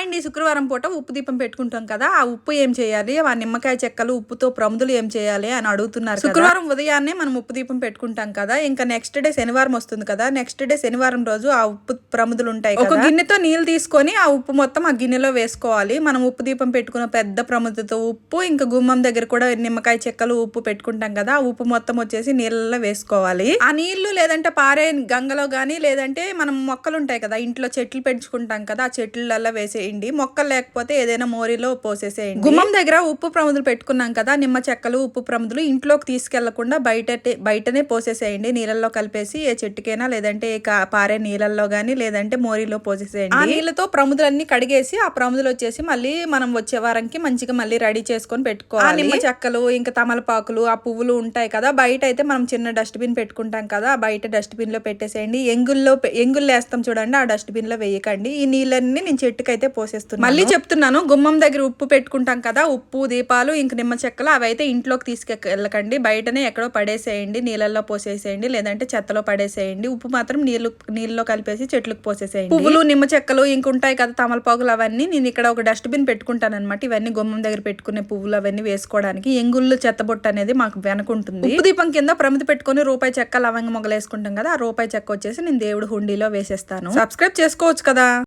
అండి శుక్రవారం పూట ఉప్పు దీపం పెట్టుకుంటాం కదా ఆ ఉప్పు ఏం చేయాలి? ఆ నిమ్మకాయ చెక్కలు ఉప్పుతో ప్రముదులు ఏం చేయాలి అని అడుగుతున్నారు శుక్రవారం ఉదయాన్నే మనం ఉప్పు దీపం పెట్టుకుంటాం కదా ఇంకా నెక్స్ట్ డే శనివారం వస్తుంది కదా నెక్స్ట్ డే శనివారం రోజు ఆ ఉప్పు ప్రముదులు ఉంటాయి ఒక గిన్నెతో నీళ్ళు తీసుకొని ఆ ఉప్పు మొత్తం ఆ గిన్నెలో వేసుకోవాలి. మనం ఉప్పు దీపం పెట్టుకున్న పెద్ద ప్రముదతో ఉప్పు ఇంకా గుమ్మం దగ్గర కూడా నిమ్మకాయ చెక్కలు ఉప్పు పెట్టుకుంటాం కదా ఆ ఉప్పు మొత్తం వచ్చేసి నీళ్ళలో వేసుకోవాలి. ఆ నీళ్ళు లేదంటే పారే గంగలో గానీ లేదంటే మనం మొక్కలు ఉంటాయి కదా ఇంట్లో చెట్లు పెంచుకుంటాం కదా ఆ చెట్లలో వేసేయండి మొక్కలు లేకపోతే ఏదైనా మోరీలో పోసేసేయండి. గుమ్మం దగ్గర ఉప్పు ప్రముదులు పెట్టుకున్నాం కదా నిమ్మ చెక్కలు ఉప్పు ప్రముదులు ఇంట్లోకి తీసుకెళ్ళకుండా బయట బయటనే పోసేసేయండి. నీళ్ళల్లో కలిపేసి ఏ చెట్టుకైనా లేదంటే పారే నీళ్ళల్లో గానీ లేదంటే మోరీలో పోసేసేయండి. ఆ నీళ్ళతో ప్రముదులన్నీ కడిగేసి ఆ ప్రముదులు వచ్చేసి మళ్ళీ మనం వచ్చే వారంకి మంచిగా మళ్ళీ రెడీ చేసుకొని పెట్టుకోవాలి. నిమ్మ చెక్కలు ఇంకా తమలపాకులు ఆ పువ్వులు ఉంటాయి కదా బయట అయితే మనం చిన్న డస్ట్బిన్ పెట్టుకుంటాం కదా ఆ బయట డస్ట్బిన్లో పెట్టేసేయండి. ఎంగుల్లో ఎంగుల్లో వేస్తాం చూడండి ఆ డస్ట్బిన్లో వేయకండి. ఈ నీళ్ళన్నీ నేను చెట్టుకైతే పోసేస్తున్నాను. మళ్ళీ చెప్తున్నాను గుమ్మం దగ్గర ఉప్పు పెట్టుకుంటాం కదా ఉప్పు దీపాలు ఇంక నిమ్మ చెక్కలు అవి అయితే ఇంట్లోకి తీసుకెళ్ళకండి. బయటనే ఎక్కడో పడేసేయండి నీళ్ళల్లో పోసేసేయండి లేదంటే చెత్తలో పడేసేయండి. ఉప్పు మాత్రం నీళ్ళు నీళ్ళలో కలిపేసి చెట్లకు పోసేసేయండి. పువ్వులు నిమ్మ చెక్కలు ఇంక ఉంటాయి కదా తమలపాకులు అవన్నీ. నేను ఇక్కడ ఒక డస్ట్బిన్ పెట్టుకుంటాను అనమాట ఇవన్నీ గుమ్మం దగ్గర పెట్టుకునే పువ్వులు అవన్నీ వేసుకోవడానికి. ఎంగుళ్ళు చెత్తబొట్టు అనేది మాకు వెనకుంటుంది. ఉప్పు దీపం కింద ప్రమిది పెట్టుకొని రూపాయి చెక్క లవంగ మొగలు వేసుకుంటాం కదా ఆ రూపాయి చెక్క వచ్చేసి నేను దేవుడు హుండీలో వేసేస్తాను. సబ్స్క్రైబ్ చేసుకోవచ్చు కదా.